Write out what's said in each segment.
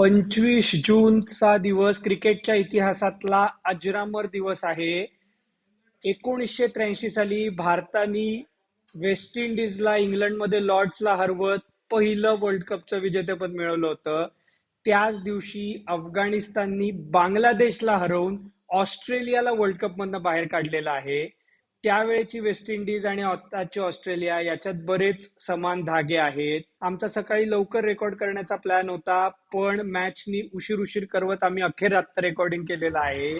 पंचवीस जूनचा दिवस क्रिकेटच्या इतिहासातला अजरामर दिवस आहे. एकोणीसशे त्र्याऐंशी साली भारताने वेस्ट इंडिजला इंग्लंडमध्ये लॉर्ड्सला हरवत पहिलं वर्ल्ड कपचं विजेतेपद मिळवलं होतं. त्याच दिवशी अफगाणिस्ताननी बांगलादेशला हरवून ऑस्ट्रेलियाला वर्ल्ड कपमधनं बाहेर काढलेलं आहे. त्यावेळेची वेस्ट इंडिज आणि आताची ऑस्ट्रेलिया याच्यात बरेच समान धागे आहेत. आमचा सकाळी लवकर रेकॉर्ड करण्याचा प्लॅन होता पण मॅचनी उशीर उशीर करवत आम्ही अखेर आत्ता रेकॉर्डिंग केलेलं आहे.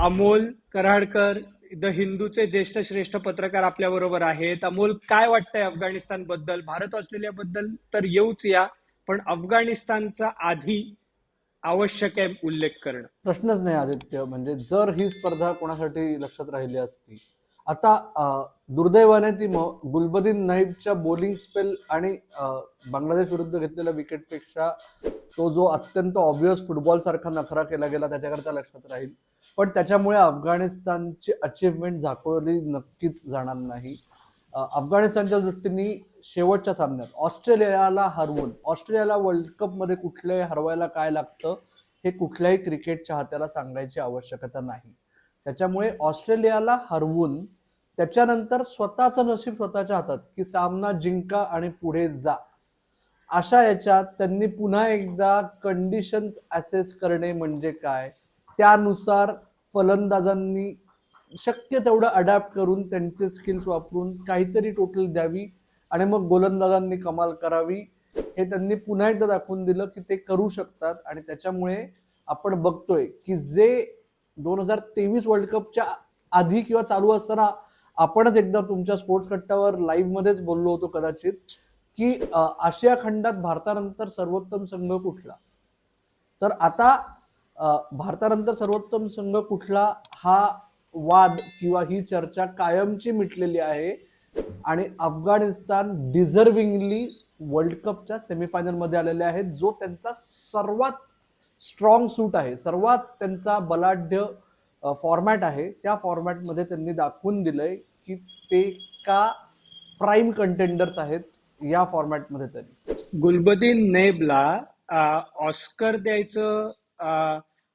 अमोल कराडकर द हिंदूचे ज्येष्ठ श्रेष्ठ पत्रकार आपल्या बरोबर आहेत. अमोल काय वाटतंय अफगाणिस्तानबद्दल भारत ऑस्ट्रेलिया बद्दल तर येऊच या. पण अफगाणिस्तानचा आधी आवश्यक आहे उल्लेख करणं. प्रश्नच नाही आदित्य म्हणजे जर ही स्पर्धा कोणासाठी लक्षात राहिली असती? आता दुर्दैवाने ती गुलबदीन नाईबच्या बॉलिंग स्पेल आणि बांगलादेश विरुद्ध घेतलेल्या विकेटपेक्षा तो जो अत्यंत ऑब्वियस फुटबॉल सारखा नखरा केला गेला त्याच्याकरता लक्षात राहील. पण त्याच्यामुळे अफगाणिस्तानची अचिव्हमेंट झाकोळली नक्कीच जाणार नाही. अफगाणिस्तानच्या दृष्टीने शेवटच्या सामन्यात ऑस्ट्रेलियाला हरवून ऑस्ट्रेलियाला वर्ल्ड कपमध्ये कुठल्याही हरवायला काय लागतं हे कुठल्याही क्रिकेट चाहत्याला सांगायची आवश्यकता नाही. त्याच्यामुळे ऑस्ट्रेलियाला हरवून त्याच्यानंतर स्वतःचं नशीब स्वतःच्या हातात की सामना जिंका आणि पुढे जा. अशा याच्यात त्यांनी पुन्हा एकदा कंडिशन्स असेस करणे म्हणजे काय? त्यानुसार फलंदाजांनी शक्य तेवढं अडॅप्ट करून त्यांचे स्किल्स वापरून काहीतरी टोटल द्यावी आणि मग गोलंदाजांनी कमाल करावी. हे त्यांनी पुन्हा एकदा दाखवून दिलं की ते करू शकतात आणि त्याच्यामुळे आपण बघतोय की जे दोन हजार तेवीस वर्ल्ड कपच्या आधी किंवा चालू असताना आपणच एकदा तुमच्या स्पोर्ट्स कट्ट्यावर लाईव्ह मध्येच बोललो होतो कदाचित की आशिया खंडात भारतानंतर सर्वोत्तम संघ कुठला? तर आता भारतानंतर सर्वोत्तम संघ कुठला हा वाद किंवा ही चर्चा कायमची मिटलेली आहे. आणि अफगाणिस्तान डिझर्विंगली वर्ल्ड कपच्या सेमीफायनलमध्ये आलेले आहेत. जो त्यांचा सर्वात स्ट्रॉंग सूट आहे सर्वात त्यांचा बलाढ्य फॉर्मॅट आहे त्या फॉर्मॅटमध्ये त्यांनी दाखवून दिलंय की ते का प्राईम कंटेंडर्स आहेत या फॉर्मॅटमध्ये तरी. गुलबदीन नेबला ऑस्कर द्यायचं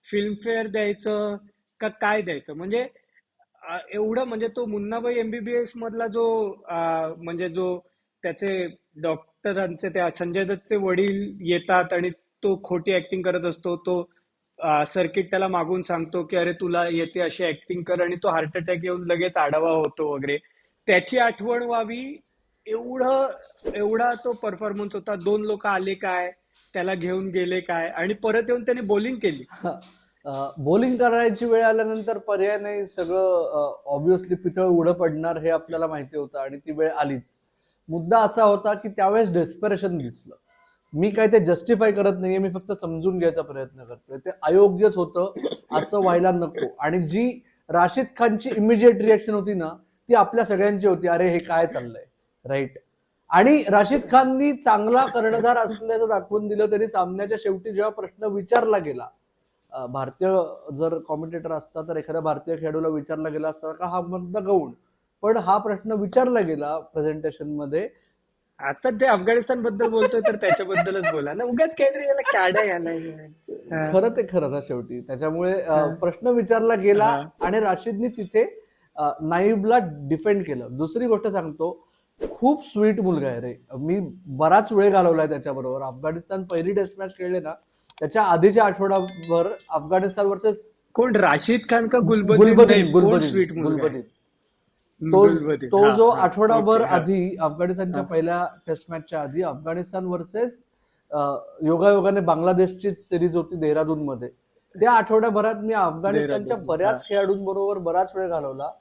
फिल्मफेअर द्यायचं का काय द्यायचं? म्हणजे एवढं म्हणजे तो मुन्नाबाई एमबीबीएस मधला जो म्हणजे जो त्याचे डॉक्टरांचे त्या संजय दत्तचे वडील येतात आणि तो खोटी ऍक्टिंग करत असतो तो सर्किट त्याला मागून सांगतो की अरे तुला येते अशी ऍक्टिंग कर आणि तो हार्ट अटॅक येऊन लगेच आढावा होतो वगैरे. त्याची आठवण व्हावी एवढं एवढा तो परफॉर्मन्स होता. दोन लोक आले काय त्याला घेऊन गेले काय आणि परत येऊन त्याने बॉलिंग केली. बॉलिंग करायची वेळ आल्यानंतर पर्याय नाही सगळं ऑब्विसली पितळ उडं पडणार हे आपल्याला माहिती होतं आणि ती वेळ आलीच. मुद्दा असा होता की त्यावेळेस डेस्परेशन दिसलं. मी काय ते जस्टिफाय करत नाहीये मी फक्त समजून घ्यायचा प्रयत्न करतोय. ते अयोग्यच होतं असं व्हायला नको. आणि जी राशिद खानची इमिजिएट रिएक्शन होती ना ती आपल्या सगळ्यांची होती. अरे हे काय चाललंय? राईट आणि राशिद खाननी चांगला कर्णधार असल्याचं दाखवून दिलं त्यांनी सामन्याच्या शेवटी जेव्हा प्रश्न विचारला गेला भारतीय जर कॉमेंटेटर असता तर एखाद्या भारतीय खेळाडूला विचारला गेला असता का हा मधला गौण? पण हा प्रश्न विचारला गेला प्रेझेंटेशनमध्ये. आता ते अफगाणिस्तानबद्दल बोलतोय तर त्याच्याबद्दलच बोला. ना उगाच काहीतरी याला यायला हा. खरं ते खरं ना शेवटी. त्याच्यामुळे. प्रश्न विचारला गेला. आणि राशीदनी तिथे नाईबला डिफेंड केलं. दुसरी गोष्ट सांगतो खूप स्वीट मुलगा आहे रे. मी बराच वेळ घालवलाय त्याच्याबरोबर. अफगाणिस्तान पहिली टेस्ट मॅच खेळले ना त्याच्या आधीच्या आठवडाभर अफगाणिस्तान वर्सेस कोण राशीद खान का गुलबदीन गुलबदीन गुलबदीन तो. तो जो. आठवडाभर. आधी अफगाणिस्तानच्या. पहिल्या टेस्ट मॅचच्या आधी अफगाणिस्तान वर्सेस योगायोगाने बांगलादेशचीच सिरीज होती देहरादून मध्ये त्या आठवड्याभरात मी अफगाणिस्तानच्या बऱ्याच. खेळाडूंबरोबर बराच वेळ घालवला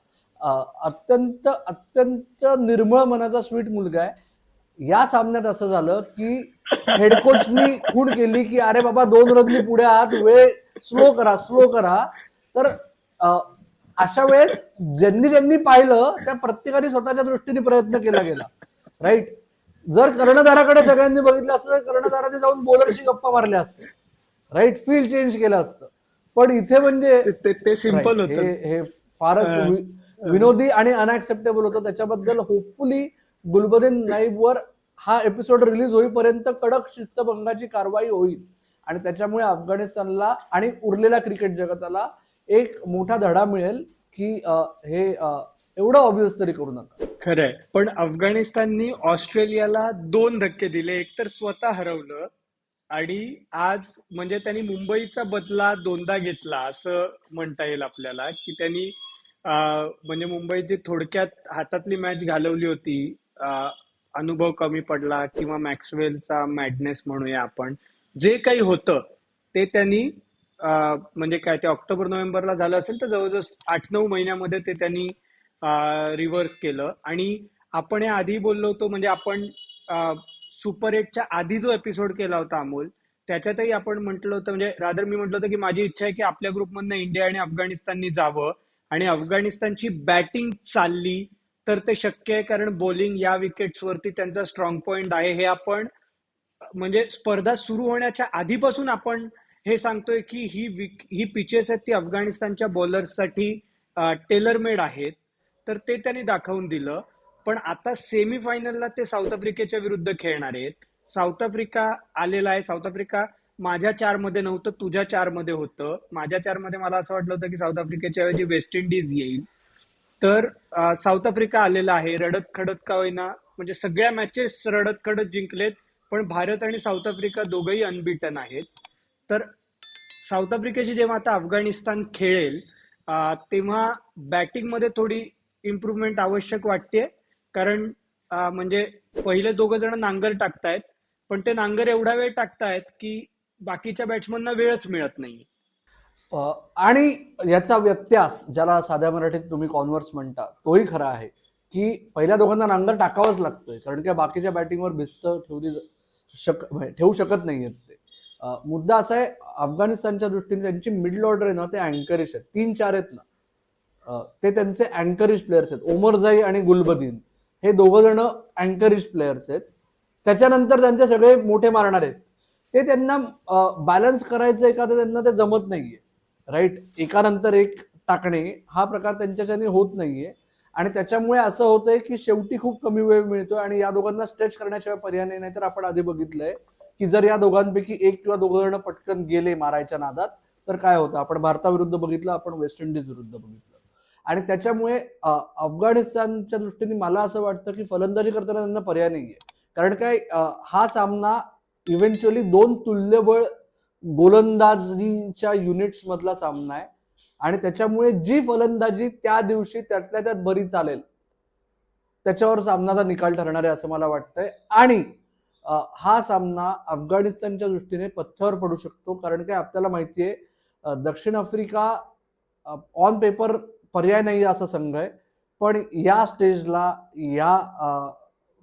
अत्यंत अत्यंत निर्मळ मनाचा स्वीट मुलगा आहे या सामन्यात असं झालं की हेड कोचनी खूण केली की अरे बाबा दोन रननी पुढे आहात वेळ स्लो करा स्लो करा. तर अशा वेळेस ज्यांनी ज्यांनी पाहिलं त्या प्रत्येकाने स्वतःच्या दृष्टीने प्रयत्न केला गेला. राईट जर कर्णधाराकडे सगळ्यांनी बघितलं असतं तर कर्णधाराने जाऊन बॉलरशी गप्पा मारल्या असत्या. राईट फील्ड चेंज केलं असतं. पण इथे म्हणजे ते- सिंपल हे फारच विनोदी आणि अनऍक्सेप्टेबल होतं. त्याच्याबद्दल होपफुली गुलबदीन नाईबवर हा एपिसोड रिलीज होईपर्यंत कडक शिस्तभंगाची कारवाई होईल. आणि त्याच्यामुळे अफगाणिस्तानला आणि उरलेल्या क्रिकेट जगताला एक मोठा धडा मिळेल की हे एवढं ऑब्विस तरी करू नका. खरंय. पण अफगाणिस्ताननी ऑस्ट्रेलियाला दोन धक्के दिले. एक तर स्वतः हरवलं आणि आज म्हणजे त्यांनी मुंबईचा बदला दोनदा घेतला असं म्हणता येईल आपल्याला की त्यांनी म्हणजे मुंबईची थोडक्यात हातातली मॅच घालवली होती. अनुभव कमी पडला किंवा मॅक्सवेलचा मॅडनेस म्हणूया आपण जे काही होतं ते त्यांनी म्हणजे काय ते ऑक्टोबर नोव्हेंबरला झालं असेल तर जवळजवळ आठ नऊ महिन्यामध्ये ते त्यांनी रिव्हर्स केलं. आणि आपण या आधी बोललो होतो म्हणजे आपण सुपर एटच्या आधी जो एपिसोड केला होता अमोल त्याच्यातही आपण म्हटलं होतं म्हणजे रादर मी म्हटलं होतं की माझी इच्छा आहे की आपल्या ग्रुपमधनं इंडिया आणि अफगाणिस्ताननी जावं. आणि अफगाणिस्तानची बॅटिंग चालली तर ते शक्य आहे कारण बॉलिंग या विकेट्सवरती त्यांचा स्ट्रॉंग पॉइंट आहे. हे आपण म्हणजे स्पर्धा सुरू होण्याच्या आधीपासून आपण हे सांगतोय की ही विक ही पिचेस आहेत ती अफगाणिस्तानच्या बॉलर्ससाठी टेलरमेड आहेत. तर ते त्यांनी दाखवून दिलं. पण आता सेमी फायनलला ते साऊथ आफ्रिकेच्या विरुद्ध खेळणार आहेत. साऊथ आफ्रिका आलेला आहे. साऊथ आफ्रिका माझ्या चारमध्ये नव्हतं तुझ्या चारमध्ये होतं. माझ्या चारमध्ये मला असं वाटलं होतं की साऊथ आफ्रिकेच्या ऐवजी वेस्ट इंडिज येईल. तर साऊथ आफ्रिका आलेला आहे. रडत खडत का होईना. म्हणजे सगळ्या मॅचेस रडत खडत जिंकलेत पण भारत आणि साऊथ आफ्रिका दोघंही अनबिटन आहेत. तर साऊथ आफ्रिकेची जेव्हा आता अफगाणिस्तान खेळेल तेव्हा बॅटिंगमध्ये थोडी इम्प्रूव्हमेंट आवश्यक वाटते. कारण म्हणजे पहिले दोघं जण नांगर टाकतायत पण ते नांगर एवढा वेळ टाकतायत की बाकीच्या बॅट्समनना वेळच मिळत नाही आणि याचा व्यत्यास ज्याला साध्या मराठीत तुम्ही कॉन्व्हर्स म्हणता तोही खरा आहे की पहिल्या दोघांना नांगर टाकावंच लागतंय. कारण की बाकीच्या बॅटिंगवर भिस्त ठेवली शक म्हणजे ठेवू शकत नाहीयेत ते. मुद्दा असा आहे अफगाणिस्तानच्या दृष्टीने त्यांची मिडल ऑर्डर आहे ना ते अँकरिश आहेत. तीन चार आहेत ना. ते त्यांचे अँकरिश प्लेयर्स आहेत. ओमरजाई आणि गुलबदीन. हे दोघं जण अँकरिश प्लेयर्स आहेत. त्याच्यानंतर त्यांचे सगळे मोठे मारणार आहेत. ते त्यांना बॅलन्स करायचं का तर त्यांना ते जमत नाहीये. राईट? एकानंतर एक टाकणे हा प्रकार त्यांच्याच्याने होत नाहीये. आणि त्याच्यामुळे असं होतंय की शेवटी खूप कमी वेळ मिळतो आणि या दोघांना स्ट्रेच करण्याशिवाय पर्याय नाही नाहीतर आपण आधी बघितलंय की जर या दोघांपैकी एक किंवा दोघं जण पटकन गेले मारायच्या नादात तर काय होतं? आपण भारताविरुद्ध बघितलं आपण वेस्ट इंडिज विरुद्ध बघितलं. आणि त्याच्यामुळे अफगाणिस्तानच्या दृष्टीने मला असं वाटतं की फलंदाजी करताना त्यांना पर्याय नाहीये. कारण काय हा सामना इव्हेंच्युअली दोन तुल्यबळ गोलंदाजीच्या युनिट्स मधला सामना आहे. आणि त्याच्यामुळे जी फलंदाजी त्या दिवशी त्यातल्या त्यात बरी चालेल त्याच्यावर सामनाचा निकाल ठरणार आहे असं मला वाटतंय. आणि हा सामना अफगाणिस्तानच्या दृष्टीने पथ्यावर पडू शकतो कारण काय आपल्याला माहिती आहे दक्षिण आफ्रिका ऑन पेपर पर्याय नाही असा संघ आहे. पण या स्टेजला या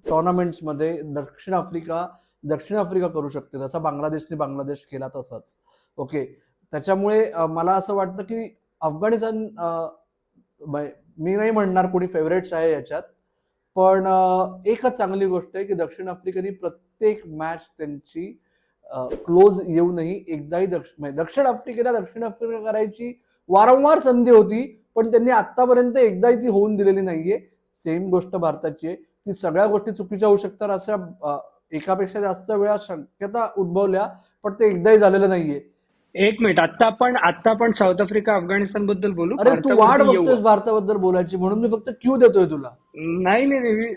टोर्नामेंट्समध्ये दक्षिण आफ्रिका दक्षिण आफ्रिका करू शकते जसा बांगलादेशने बांगलादेश केला तसाच. ओके. त्याच्यामुळे मला असं वाटतं की अफगाणिस्तान मी नाही म्हणणार कोणी फेवरेट्स आहे याच्यात. पण एकच चांगली गोष्ट आहे की दक्षिण आफ्रिकेने प्रत्येक मॅच त्यांची क्लोज येऊनही एकदाही दक्ष- म्हणजे दक्षिण आफ्रिकेला दक्षिण आफ्रिका करायची वारंवार संधी होती पण त्यांनी आतापर्यंत एकदाही ती होऊन दिलेली नाहीये. सेम गोष्ट भारताची आहे की सगळ्या गोष्टी चुकीच्या होऊ शकतात अशा एकापेक्षा जास्त वेळा शक्यता उद्भवल्या पण ते एकदाही झालेलं नाहीये. एक मिनिट आता आपण आता आपण साऊथ आफ्रिका अफगाणिस्तानबद्दल बोलू? अरे तू वाट. बघतोयस भारताबद्दल बोलायची म्हणून मी फक्त क्यू देतोय तुला. नाही नाही नाही मी-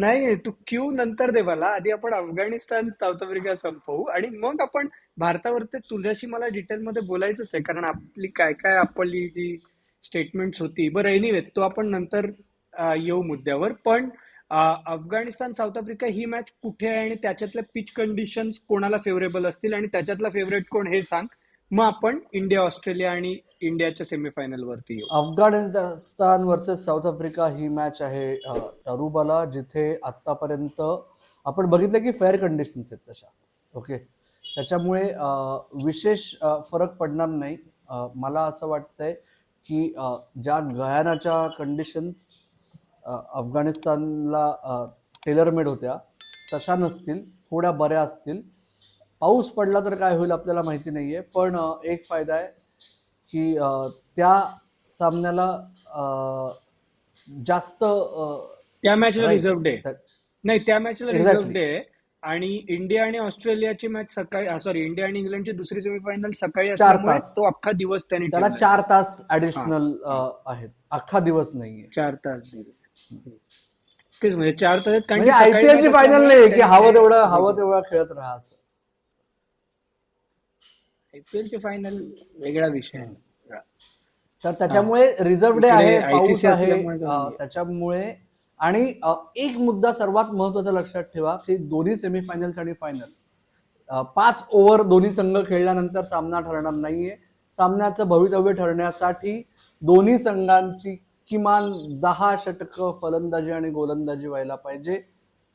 नाही नाही तू क्यू नंतर दे मला. आधी आपण अफगाणिस्तान साऊथ आफ्रिका संपवू आणि मग आपण भारतावरती तुझ्याशी मला डिटेलमध्ये बोलायचंच आहे कारण आपली काय काय आपली जी स्टेटमेंट्स होती. बरं एनिवे तो आपण नंतर येऊ मुद्द्यावर. पण अफगाणिस्तान साऊथ आफ्रिका ही मॅच कुठे आहे आणि त्याच्यातल्या पिच कंडिशन्स कोणाला फेवरेबल असतील आणि त्याच्यातला फेवरेट कोण हे सांग. मग आपण इंडिया ऑस्ट्रेलिया आणि इंडियाच्या सेमीफायनल वरती येऊ. अफगाणिस्तान वर्सेस साऊथ आफ्रिका ही मॅच आहे अ, टरुबाला जिथे आतापर्यंत आपण बघितलं की फेअर कंडिशन्स आहेत तशा. ओके त्याच्यामुळे विशेष फरक पडणार नाही. मला असं वाटतंय की ज्या गयानाच्या कंडिशन्स अफगाणिस्तानला टेलर मेड होत्या तशा नसतील थोड्या बऱ्या असतील पाऊस पडला तर काय होईल आपल्याला माहिती नाहीये पण अ, एक फायदा आहे की त्या सामन्याला जास्त त्या मॅचला. रिझर्व डे नाही त्या मॅचला. रिझर्व डे आणि इंडिया आणि ऑस्ट्रेलियाची मॅच सकाळी सॉरी इंडिया आणि इंग्लंडची दुसरी सेमीफायनल सकाळी चार असल्यामुळे तास. तो अख्खा दिवस त्यांनी त्याला. चार तास ऍडिशनल आहेत अख्खा दिवस नाहीये चार तास दिले तेच म्हणजे चार तास कारण म्हणजे सकाळी आयपीएल ची match फायनल नाही की हवं तेवढं हवं तेवढं खेळत राहा असं. आयपीएल ची फायनल वेगळा विषय आहे. तर त्याच्यामुळे रिझर्व्ह डे इकडे आहे ICC पाऊस आहे असल्यामुळे अ. त्याच्यामुळे आणि अ, एक मुद्दा सर्वात महत्त्वाचा लक्षात ठेवा की दोन्ही सेमीफायनल्स आणि फायनल पाच ओव्हर दोन्ही संघ खेळल्यानंतर सामना ठरणार नाहीये. सामन्याचं भवितव्य ठरण्यासाठी दोन्ही संघांची किमान दहा षटकं फलंदाजी आणि गोलंदाजी व्हायला पाहिजे.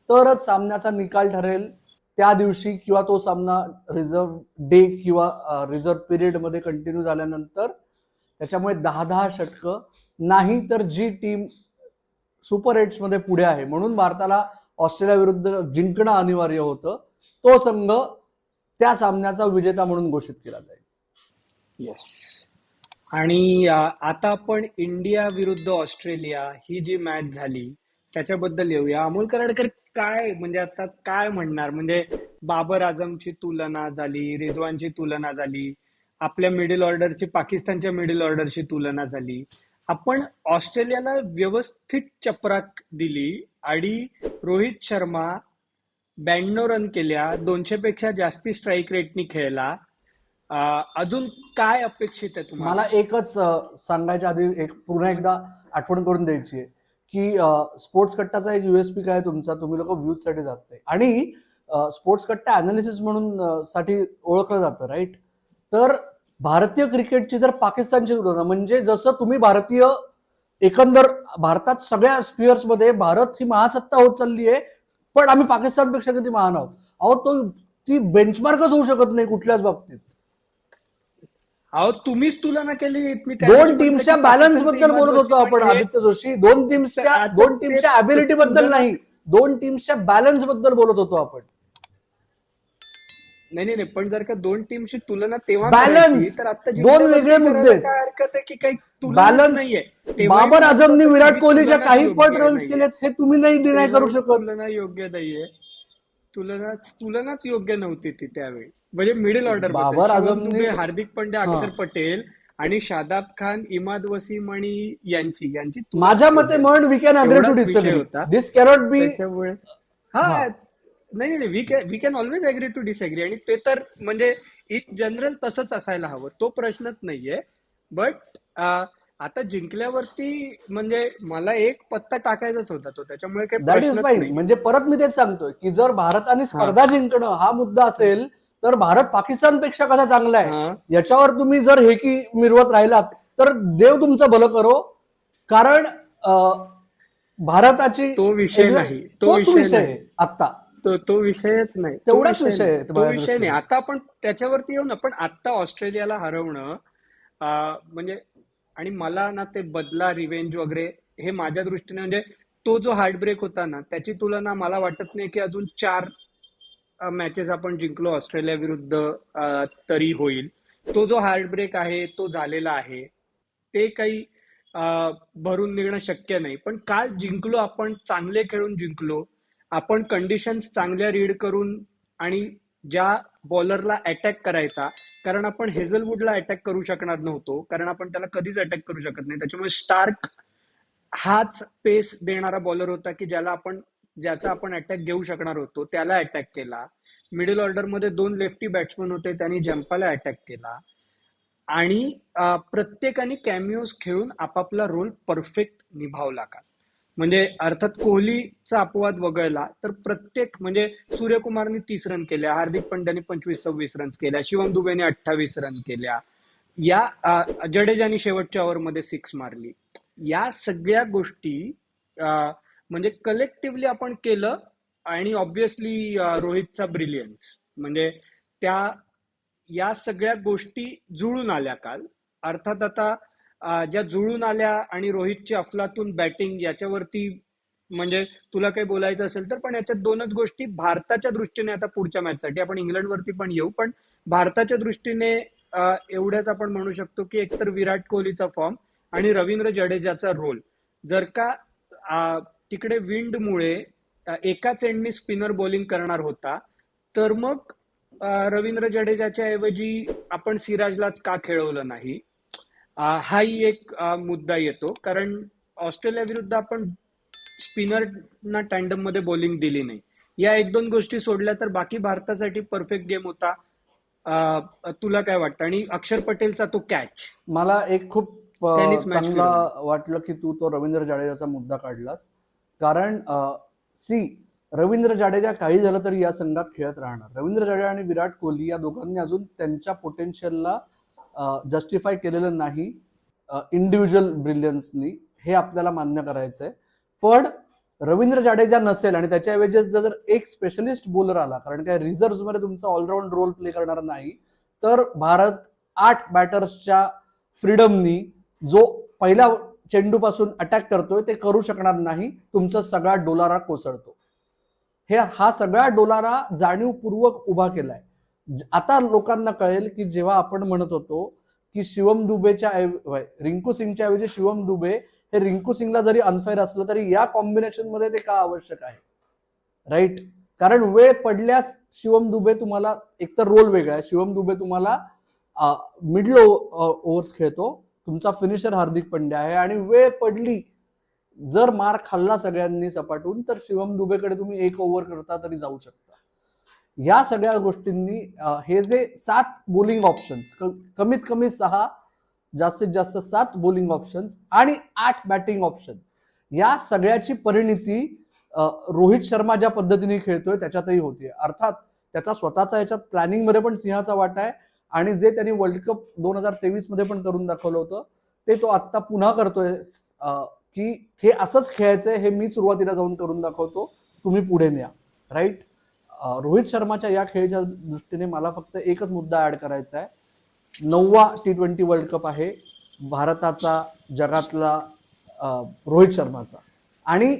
तरच सामन्याचा निकाल ठरेल त्या दिवशी किंवा तो सामना रिझर्व डे किंवा रिझर्व पिरियडमध्ये कंटिन्यू झाल्यानंतर त्याच्यामुळे दहा दहा षटकं. नाही तर जी टीम सुपर एट्समध्ये पुढे आहे. म्हणून भारताला ऑस्ट्रेलिया विरुद्ध जिंकणं अनिवार्य होतं. तो संघ त्या सामन्याचा विजेता म्हणून घोषित केला जाईल. येस आणि आता आपण इंडिया विरुद्ध ऑस्ट्रेलिया ही जी मॅच झाली त्याच्याबद्दल येऊया. अमोल कराडकर काय म्हणजे आता काय म्हणणार? म्हणजे बाबर आझमची तुलना झाली रिझवानची तुलना झाली आपल्या मिडल ऑर्डरची पाकिस्तानच्या मिडल ऑर्डरची तुलना झाली. आपण ऑस्ट्रेलियाला व्यवस्थित चपराक दिली आणि रोहित शर्मा ब्याण्णव रन केल्या दोनशे पेक्षा जास्ती स्ट्राईक रेटनी खेळला. अजून काय अपेक्षित आहे तुम्हाला? मला एकच सांगायच्या आधी एक पुन्हा एकदा आठवण करून द्यायची आहे की स्पोर्ट्स कट्टाचा एक युएसपी काय तुमचा? तुम्ही लोक व्ह्यूजसाठी जात नाही आणि स्पोर्ट्स कट्टा अनालिसिस म्हणून साठी ओळखलं जातं राईट तर भारतीय क्रिकेटची जर पाकिस्तानची तुलना म्हणजे जसं तुम्ही भारतीय एकंदर भारतात सगळ्या स्पियर्समध्ये भारत ही महासत्ता होत चालली आहे पण आम्ही पाकिस्तानपेक्षा किती महान आहोत? अहो तो ती बेंचमार्कच होऊ शकत नाही कुठल्याच बाबतीत. अहो तुम्हीच तुलना केली. मी दोन टीमच्या बॅलन्सबद्दल बोलत होतो आपण आदित्य जोशी. दोन टीम्सच्या आता दोन टीमच्या अबिलिटी बद्दल नाही. दोन टीम्सच्या बॅलन्सबद्दल बोलत होतो आपण. नाही नाही नाही, पण जर का दोन टीमची तुलना तेव्हा आता दोन वेगळे मुद्दे. हरकत आहे की काही Balance. नाहीये? बाबर आझमनी विराट कोहलीच्या काही पट रन्स. केलेत हे तुम्ही नाही डिनाय करू शकत. तुलना योग्य नाहीये. तुलनाच तुलनाच योग्य नव्हती ती त्यावेळी. म्हणजे मिडल ऑर्डर बाबर हार्दिक पांड्या. अक्षर पटेल आणि शादाब खान इमाद वसीम आणि यांची. यांची माझ्या मते म्हण वी कॅन अग्री टू होता. दिस कॅनॉट बी हा. नाही नाही we can we can always agree to disagree आणि ते तर म्हणजे इन जनरल तसंच असायला हवं. तो प्रश्नच नाहीये. बट आता जिंकल्यावरती म्हणजे मला एक पत्ता टाकायचाच होता तो. त्याच्यामुळे काही म्हणजे परत मी तेच सांगतोय की जर भारताने स्पर्धा जिंकणं हा मुद्दा असेल तर भारत पाकिस्तानपेक्षा कसा चांगला आहे. याच्यावर तुम्ही जर हे की मिरवत राहिलात तर देव तुमचं भलं करो कारण भारताची तो विषय नाही. तो तोच विषय. आहे आता तो तो विषयच नाही तो तेवढाच विषय. तो विषय. नाही आता आपण त्याच्यावरती येऊ ना पण आता ऑस्ट्रेलियाला हरवणं म्हणजे आणि मला ना ते बदला रिवेंज वगैरे हे माझ्या दृष्टीने म्हणजे तो जो हार्टब्रेक होता ना त्याची तुलना मला वाटत नाही की अजून चार मॅचेस आपण जिंकलो ऑस्ट्रेलिया विरुद्ध तरी होईल. तो जो हार्टब्रेक आहे तो झालेला आहे ते काही भरून निघणं शक्य नाही. पण काल जिंकलो आपण चांगले खेळून जिंकलो आपण कंडिशन्स चांगल्या रीड करून आणि ज्या बॉलरला अटॅक करायचा कारण आपण हेझलवूडला अटॅक करू शकणार नव्हतो कारण आपण त्याला कधीच अटॅक करू शकत नाही. त्याच्यामुळे स्टार्क हाच पेस देणारा बॉलर होता की ज्याला आपण ज्याचा आपण अटॅक घेऊ शकणार होतो त्याला अटॅक केला. मिडल ऑर्डरमध्ये दोन लेफ्टी बॅट्समन होते त्यांनी जंपाला अटॅक केला. आणि प्रत्येकाने कॅमिओज खेळून आपापला रोल परफेक्ट निभावला का? म्हणजे अर्थात कोहलीचा अपवाद वगळला तर प्रत्येक म्हणजे सूर्यकुमारने तीस रन केल्या हार्दिक पंड्याने पंचवीस सव्वीस रन केल्या शिवम दुबेने अठ्ठावीस रन केल्या. या जडेजाने शेवटच्या ओव्हरमध्ये सिक्स मारली. या सगळ्या गोष्टी म्हणजे कलेक्टिव्हली आपण केलं आणि ऑब्विसली रोहितचा ब्रिलियन्स म्हणजे त्या या सगळ्या गोष्टी जुळून आल्या काल. अर्थात आता ज्या जुळून आल्या आणि रोहितची अफलातून बॅटिंग याच्यावरती म्हणजे तुला काही बोलायचं असेल तर पण याच्यात दोनच गोष्टी भारताच्या दृष्टीने आता पुढच्या मॅचसाठी आपण इंग्लंडवरती पण येऊ पण भारताच्या दृष्टीने एवढ्याच आपण म्हणू शकतो की एकतर विराट कोहलीचा फॉर्म आणि रवींद्र जडेजाचा रोल जर का तिकडे विंडमुळे एकाच एंडनी स्पिनर बॉलिंग करणार होता. तर मग रवींद्र जडेजाच्या ऐवजी आपण सिराजलाच का खेळवलं नाही? हाही एक मुद्दा येतो. कारण ऑस्ट्रेलिया विरुद्ध आपण स्पिनरना टँडममध्ये बॉलिंग दिली नाही. या एक दोन गोष्टी सोडल्या तर बाकी भारतासाठी परफेक्ट गेम होता. तुला काय वाटतं? आणि अक्षर पटेलचा तो कॅच मला एक खूप चांगला. वाटलं की तू तो रवींद्र जाडेजाचा मुद्दा काढलास. कारण सी रवींद्र जाडेजा काही झालं तरी या संघात खेळत राहणार. रवींद्र जाडेजा आणि विराट कोहली या दोघांनी अजून त्यांच्या पोटेन्शियलला जस्टिफाय केलेलं नाही इंडिव्हिज्युअल ब्रिलियन्सनी हे आपल्याला मान्य करायचं आहे पण रवींद्र जाडेजा नसेल आणि त्याच्याऐवजी जर एक स्पेशलिस्ट बोलर आला कारण काय रिझर्व्हमध्ये तुमचा ऑलराऊंड रोल प्ले करणार नाही तर भारत आठ बॅटर्सच्या फ्रीडमनी जो पहिल्या चेंडूपासून अटॅक करतोय ते करू शकणार नाही. तुमचा सगळा डोलारा कोसळतो. हे हा सगळा डोलारा जाणीवपूर्वक उभा केलाय. आता लोकांना कळेल की जेव्हा आपण म्हणत होतो की शिवम दुबेच्या रिंकू सिंगच्या ऐवजी शिवम दुबे हे रिंकू सिंगला जरी अनफेअर असलं तरी या कॉम्बिनेशनमध्ये ते का आवश्यक आहे? राईट कारण वेळ पडल्यास शिवम दुबे तुम्हाला एकतर रोल वेगळा आहे. शिवम दुबे तुम्हाला मिडल ओव्हर्स खेळतो. तुमचा फिनिशर हार्दिक पंड्या आहे आणि वेळ पडली जर मार खाल्ला सगळ्यांनी सपाटून तर शिवम दुबेकडे तुम्ही एक ओव्हर करता तरी जाऊ शकता. या सगळ्या गोष्टींनी हे जे सात बोलिंग ऑप्शन्स कमीत कमी सहा जास्तीत जास्त सात बोलिंग ऑप्शन्स आणि आठ बॅटिंग ऑप्शन्स या सगळ्याची परिणिती रोहित शर्मा ज्या पद्धतीने खेळतोय त्याच्यातही होतीये. अर्थात त्याचा स्वतःचा याच्यात प्लॅनिंगमध्ये पण सिंहाचा वाटा आहे. आणि जे त्यांनी वर्ल्ड कप दोन हजार तेवीसमध्ये पण करून दाखवलं होतं ते तो आत्ता पुन्हा करतोय की हे असंच खेळायचंय हे मी सुरुवातीला जाऊन करून दाखवतो तुम्ही पुढे न्या. राईट रोहित शर्माच्या या खेळाच्या दृष्टीने मला फक्त एकच मुद्दा ऍड करायचा आहे. नववा टी ट्वेंटी वर्ल्ड कप आहे भारताचा जगातला रोहित शर्माचा. आणि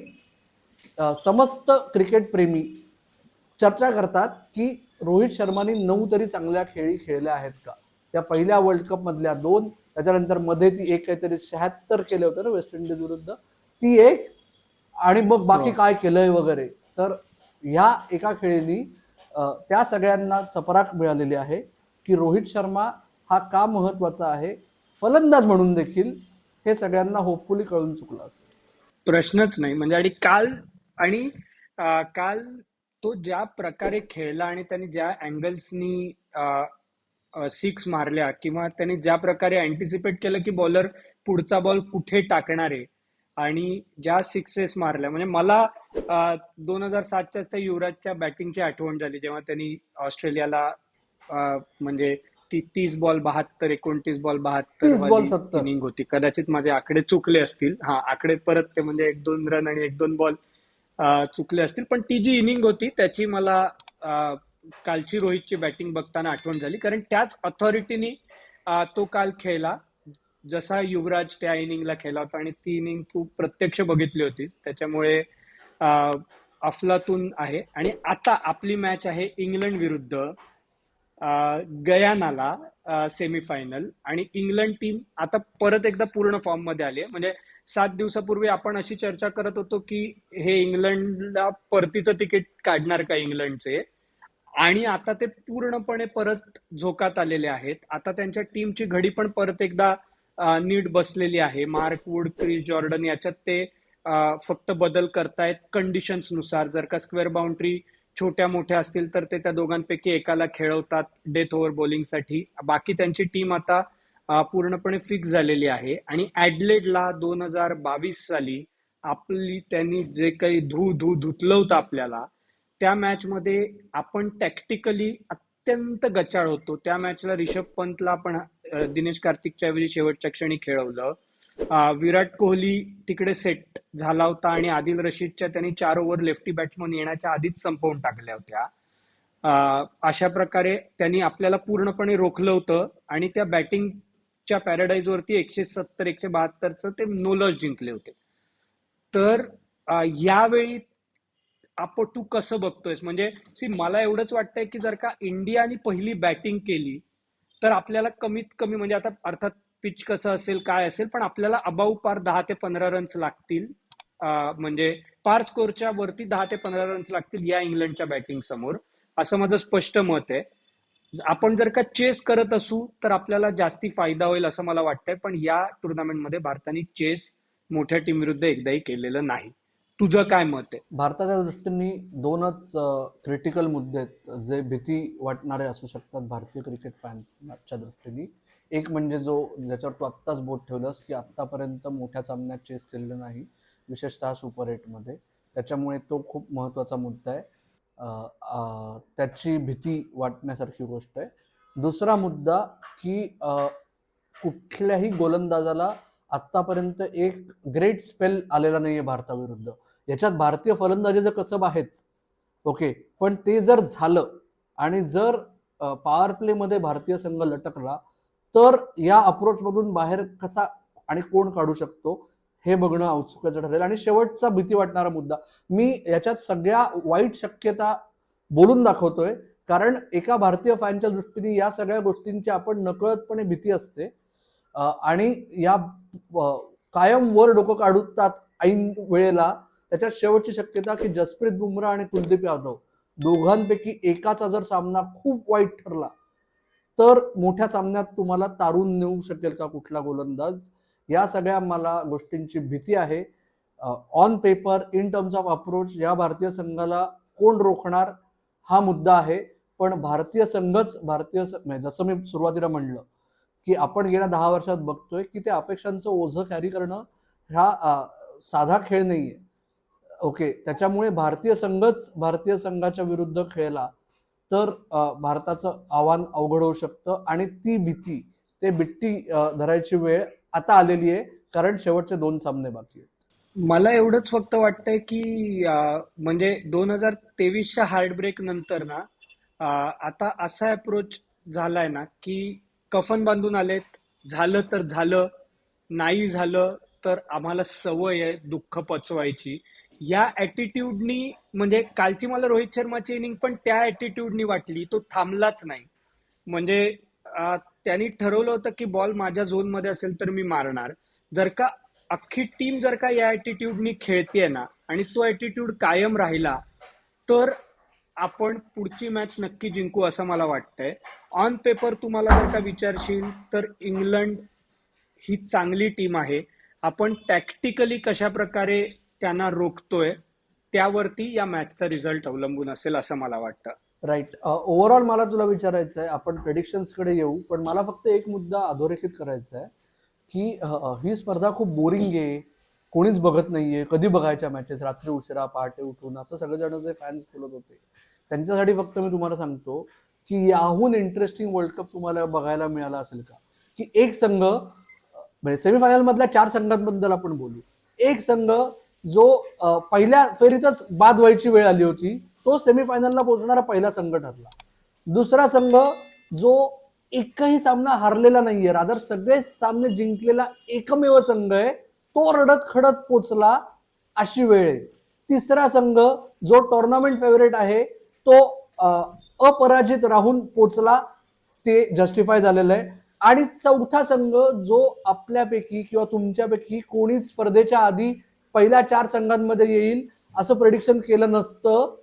समस्त क्रिकेट प्रेमी चर्चा करतात की रोहित शर्माने नऊ तरी चांगल्या खेळी खेळल्या आहेत का? त्या पहिल्या वर्ल्ड कप मधल्या दोन त्याच्यानंतरमध्ये ती एक काहीतरी शहात्तर केले होते ना वेस्ट इंडिज विरुद्ध. ती एक आणि मग बाकी हो. काय केलंय वगैरे. तर ह्या एका खेळीनी त्या सगळ्यांना चपराक मिळालेली आहे की रोहित शर्मा हा का महत्त्वाचा आहे? फलंदाज म्हणून देखील हे सगळ्यांना होपफुली कळून चुकलं असेल. प्रश्नच नाही. म्हणजे आणि काल आणि काल तो ज्या प्रकारे खेळला आणि त्याने ज्या अँगल्सनी सिक्स मारल्या किंवा त्याने ज्या प्रकारे अँटिसिपेट केलं की बॉलर पुढचा बॉल कुठे टाकणार आहे आणि ज्या सिक्सेस मारल्या. म्हणजे मला दोन हजार सातच्या त्या युवराजच्या बॅटिंगची आठवण झाली जेव्हा त्यांनी ऑस्ट्रेलियाला म्हणजे ती तीस बॉल बहात्तर एकोणतीस बॉल 30 ball बहात्तर 70. इनिंग होती. कदाचित माझे आकडे चुकले असतील. हा आकडे परत ते म्हणजे एक दोन रन आणि एक दोन बॉल चुकले असतील. पण ती जी इनिंग होती त्याची मला कालची रोहितची बॅटिंग बघताना आठवण झाली. कारण त्याच अथॉरिटीनी तो काल खेळला. जसा युवराज त्या इनिंगला खेळला होता आणि ती इनिंग तू प्रत्यक्ष बघितली होतीस. त्याच्यामुळे अफलातून आहे. आणि आता आपली मॅच आहे इंग्लंड विरुद्ध गयानाला सेमीफायनल आणि इंग्लंड टीम आता परत एकदा पूर्ण फॉर्ममध्ये आली आहे. म्हणजे सात दिवसापूर्वी आपण अशी चर्चा करत होतो की हे इंग्लंडला परतीचं तिकीट काढणार का इंग्लंडचे? आणि आता ते पूर्णपणे परत झोकात आलेले आहेत. आता त्यांच्या टीमची घडी पण परत एकदा नीट बसलेली आहे. मार्क वूड क्रिस जॉर्डन याच्यात ते फक्त बदल करतायत कंडिशन्सनुसार जर का स्क्वेअर बाउंड्री छोट्या मोठ्या असतील तर ते त्या दोघांपैकी एकाला खेळवतात डेथ ओव्हर बॉलिंगसाठी. बाकी त्यांची टीम आता पूर्णपणे फिक्स झालेली आहे. आणि ऍडलेडला दोन हजार बावीस साली आपली त्यांनी जे काही धू धू धुतलं होतं आपल्याला त्या मॅच मध्ये आपण टॅक्टिकली अत्यंत गचाळ होतो. त्या मॅचला रिषभ पंतला आपण दिनेश कार्तिकच्या ऐवजी शेवटच्या क्षणी खेळवलं. विराट कोहली तिकडे सेट झाला होता आणि आदिल रशीदच्या त्यांनी चार ओव्हर लेफ्टी बॅट्समन येण्याच्या आधीच संपवून टाकल्या होत्या. अशा प्रकारे त्यांनी आपल्याला पूर्णपणे रोखलं होतं आणि त्या बॅटिंग च्या पॅराडाईज वरती एकशे सत्तर एकशे बहात्तरचं ते नोलॉस जिंकले होते. तर यावेळी आपण तू कसं बघतोयस? म्हणजे सी मला एवढंच वाटतंय की जर का इंडियाने पहिली बॅटिंग केली तर आपल्याला कमीत कमी म्हणजे आता अर्थात पिच कसं असेल काय असेल पण आपल्याला अबाऊ पार दहा ते पंधरा रन्स लागतील म्हणजे पार स्कोरच्या वरती दहा ते पंधरा रन्स लागतील या इंग्लंडच्या बॅटिंग समोर असं माझं स्पष्ट मत आहे. आपण जर का चेस करत असू तर आपल्याला जास्ती फायदा होईल असं मला वाटतंय. पण या टुर्नामेंटमध्ये भारताने चेस मोठ्या टीम विरुद्ध एकदाही केलेलं नाही. तुझं काय मत आहे? भारताच्या दृष्टीने दोनच क्रिटिकल मुद्दे आहेत जे भीती वाटणारे असू शकतात भारतीय क्रिकेट फॅन्सच्या दृष्टीने. एक म्हणजे जो ज्याच्यावर तू आत्ताच बोट ठेवलंस की आत्तापर्यंत मोठ्या सामन्यात चेस केलेलं नाही विशेषतः सुपर एटमध्ये त्याच्यामुळे तो खूप महत्त्वाचा मुद्दा आहे. त्याची भीती वाटण्यासारखी गोष्ट आहे. दुसरा मुद्दा की कुठल्याही गोलंदाजाला आत्तापर्यंत एक ग्रेट स्पेल आलेला नाही आहे भारताविरुद्ध. याच्यात भारतीय फलंदाजीचं कसब आहेच ओके पण ते जर झालं आणि जर पॉवर प्लेमध्ये भारतीय संघ लटकला तर या अप्रोचमधून बाहेर कसा आणि कोण काढू शकतो? हे बघणं औत्सुक्याचं ठरेल. आणि शेवटचा भीती वाटणारा मुद्दा मी याच्यात सगळ्या वाईट शक्यता बोलून दाखवतोय. कारण एका भारतीय फॅनच्या दृष्टीने या सगळ्या गोष्टींची आपण नकळतपणे भीती असते. आणि या कायम वर डोकं काढतात ऐन वेळेला त्याच्यात शेवटची शक्यता की जसप्रीत बुमरा आणि कुलदीप यादव. दोघांपैकी एकाचा जर सामना खूप वाईट ठरला तर मोठ्या सामन्यात तुम्हाला तारून नेऊ शकेल का कुठला गोलंदाज? या सगळ्या मला गोष्टींची भीती आहे. On paper in terms of approach या भारतीय संघाला कोण रोखणार हा मुद्दा आहे. पण भारतीय संघच भारतीय म्हणजे जसं मी सुरुवातीला म्हणलं की आपण गेल्या दहा वर्षात बघतोय की ते अपेक्षांचं ओझं कॅरी करणं हा साधा खेळ नाहीये. ओके त्याच्यामुळे भारतीय संघच भारतीय संघाच्या विरुद्ध खेळला तर भारताचं आव्हान अवघड होऊ शकतं आणि ती भीती ते बिट्टी धरायची वेळ आता आलेली आहे कारण शेवटचे दोन सामने बाकी आहेत. मला एवढंच फक्त वाटतंय की म्हणजे दोन हजार तेवीसच्या हार्टब्रेक नंतर ना आता असा अप्रोच झालाय ना की कफन बांधून आलेत झालं तर झालं नाही झालं तर आम्हाला सवय आहे दुःख पचवायची. या ऍटिट्यूडनी म्हणजे कालची मला रोहित शर्माची इनिंग पण त्या ऍटिट्यूडनी वाटली तो थांबलाच नाही. म्हणजे त्यांनी ठरवलं होतं की बॉल माझ्या झोनमध्ये असेल तर मी मारणार. जर का अख्खी टीम जर का या ऍटिट्यूडनी खेळतेय ना आणि तो ॲटिट्यूड कायम राहिला तर आपण पुढची मॅच नक्की जिंकू असं मला वाटतंय. ऑन पेपर तुम्हाला जर का विचारशील तर इंग्लंड ही चांगली टीम आहे. आपण टॅक्टिकली कशा प्रकारे त्यांना रोखतोय त्यावरती या मॅचचा रिझल्ट अवलंबून असेल असं मला वाटतं. राईट ओव्हरऑल मला तुला विचारायचं आहे आपण प्रेडिक्शन्सकडे येऊ पण मला फक्त एक मुद्दा अधोरेखित करायचा आहे की ही स्पर्धा खूप बोरिंग आहे कोणीच बघत नाहीये कधी बघायच्या मॅचेस रात्री उशिरा पहाटे उठून असं सगळेजण जे फॅन्स बोलत होते. त्यांच्यासाठी फक्त मी तुम्हाला सांगतो की याहून इंटरेस्टिंग वर्ल्ड कप तुम्हाला बघायला मिळाला असेल का? की एक संघ म्हणजे सेमीफायनल मधल्या चार संघांबद्दल आपण बोलू. एक संघ जो पहिल्या फेरीतच बाद व्हायची वेळ आली होती तो सेमीफायनलला पोहोचणारा पहिला संघ ठरला. दुसरा संघ जो एकही सामना हारलेला नाहीये रादर सगळे सामने जिंकलेला एकमेव संघ आहे तो रडत खडत पोचला अशी वेळ आहे. तिसरा संघ जो टोर्नामेंट फेवरेट आहे तो अपराजित राहून पोचला ते जस्टिफाय झालेलं आहे. आणि चौथा संघ जो आपल्यापैकी किंवा तुमच्यापैकी कोणी स्पर्धेच्या आधी पहिल्या चार संघांमध्ये येईल असं प्रेडिक्शन केलं नसतं.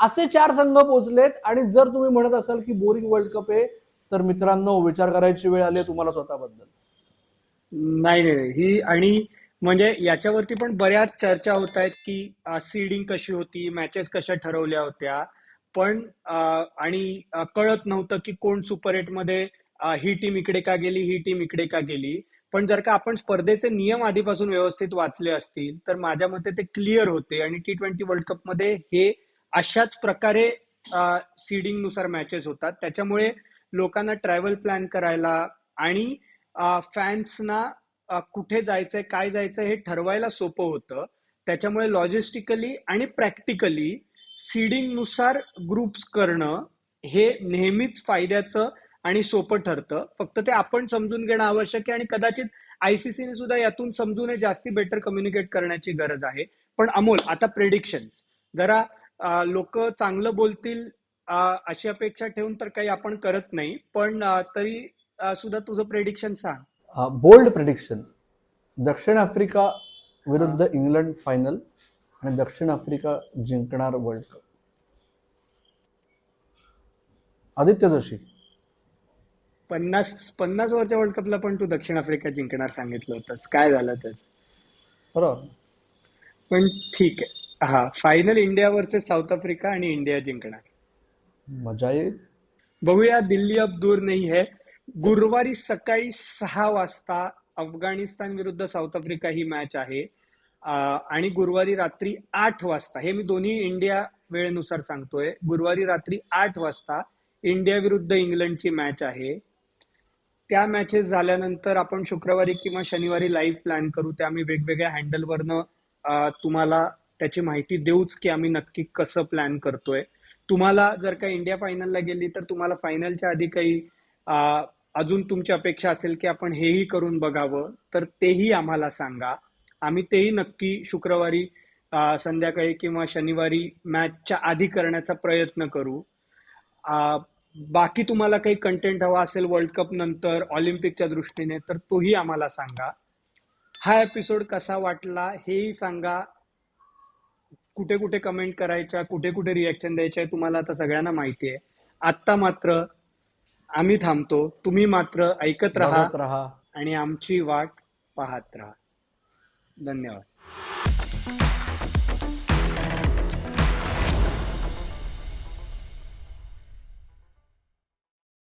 असे चार संघ पोहोचलेत आणि जर तुम्ही म्हणत असाल की बोरिंग वर्ल्ड कप आहे तर मित्रांनो विचार करायची वेळ आली तुम्हाला स्वतःबद्दल. नाही नाही नाही. ही आणि म्हणजे याच्यावरती पण बऱ्याच चर्चा होत आहेत की सीडिंग कशी होती मॅचेस कशा ठरवल्या होत्या. पण आणि कळत नव्हतं की कोण सुपर एटमध्ये ही टीम इकडे का गेली ही टीम इकडे का गेली. पण जर का आपण स्पर्धेचे नियम आधीपासून व्यवस्थित वाचले असतील तर माझ्या मते ते क्लिअर होते. आणि टी ट्वेंटी वर्ल्ड कपमध्ये हे अशाच प्रकारे सीडिंगनुसार मॅचेस होतात. त्याच्यामुळे लोकांना ट्रॅव्हल प्लॅन करायला आणि फॅन्सना कुठे जायचंय काय जायचंय हे ठरवायला सोपं होतं. त्याच्यामुळे लॉजिस्टिकली आणि प्रॅक्टिकली सीडिंगनुसार ग्रुप्स करणं हे नेहमीच फायद्याचं आणि सोपं ठरतं. फक्त ते आपण समजून घेणं आवश्यक आहे आणि कदाचित आयसीसीने सुद्धा यातून समजून जास्ती बेटर कम्युनिकेट करण्याची गरज आहे. पण अमोल आता प्रेडिक्शन जरा लोक चांगलं बोलतील अशी अपेक्षा ठेवून तर काही आपण करत नाही. पण तरी सुद्धा तुझं प्रेडिक्शन सांग. बोल्ड प्रिडिक्शन दक्षिण आफ्रिका विरुद्ध इंग्लंड फायनल आणि दक्षिण आफ्रिका जिंकणार वर्ल्ड कप आदित्य जोशी. पन्नास पन्नास ओव्हरच्या वर्ल्ड कपला पण तू दक्षिण आफ्रिका जिंकणार सांगितलं होतंस. काय झालं तर? बरोबर. पण ठीक आहे. हा final India versus South Africa आणि इंडिया जिंकणार. मजा येईल. बघूया दिल्ली अब दूर नाही है. गुरुवारी सकाळी सहा वाजता अफगाणिस्तान विरुद्ध साऊथ आफ्रिका ही मॅच आहे. आणि गुरुवारी रात्री आठ वाजता हे मी दोन्ही इंडिया वेळेनुसार सांगतोय. गुरुवारी रात्री आठ वाजता इंडिया विरुद्ध इंग्लंडची मॅच आहे. त्या मॅचेस झाल्यानंतर आपण शुक्रवारी किंवा शनिवारी लाईव्ह प्लॅन करू. त्या आम्ही वेगवेगळ्या हँडलवरनं तुम्हाला त्याची माहिती देऊच की आम्ही नक्की कसं प्लॅन करतोय. तुम्हाला जर का इंडिया फायनलला गेली तर तुम्हाला फायनलच्या आधी काही अजून तुमची अपेक्षा असेल की आपण हेही करून बघावं तर तेही आम्हाला सांगा. आम्ही तेही नक्की शुक्रवारी संध्याकाळी किंवा शनिवारी मॅचच्या आधी करण्याचा प्रयत्न करू. बाकी तुम्हाला काही कंटेंट हवा असेल वर्ल्ड कप नंतर ऑलिम्पिकच्या दृष्टीने तर तोही आम्हाला सांगा. हा एपिसोड कसा वाटला हेही सांगा. कुठे कुठे कमेंट करायच्या कुठे कुठे रिॲक्शन द्यायच्या तुम्हाला आता सगळ्यांना माहिती आहे. आत्ता मात्र आम्ही थांबतो तुम्ही मात्र ऐकत राहा बघत राहा. आणि आमची वाट पाहत राहा. धन्यवाद.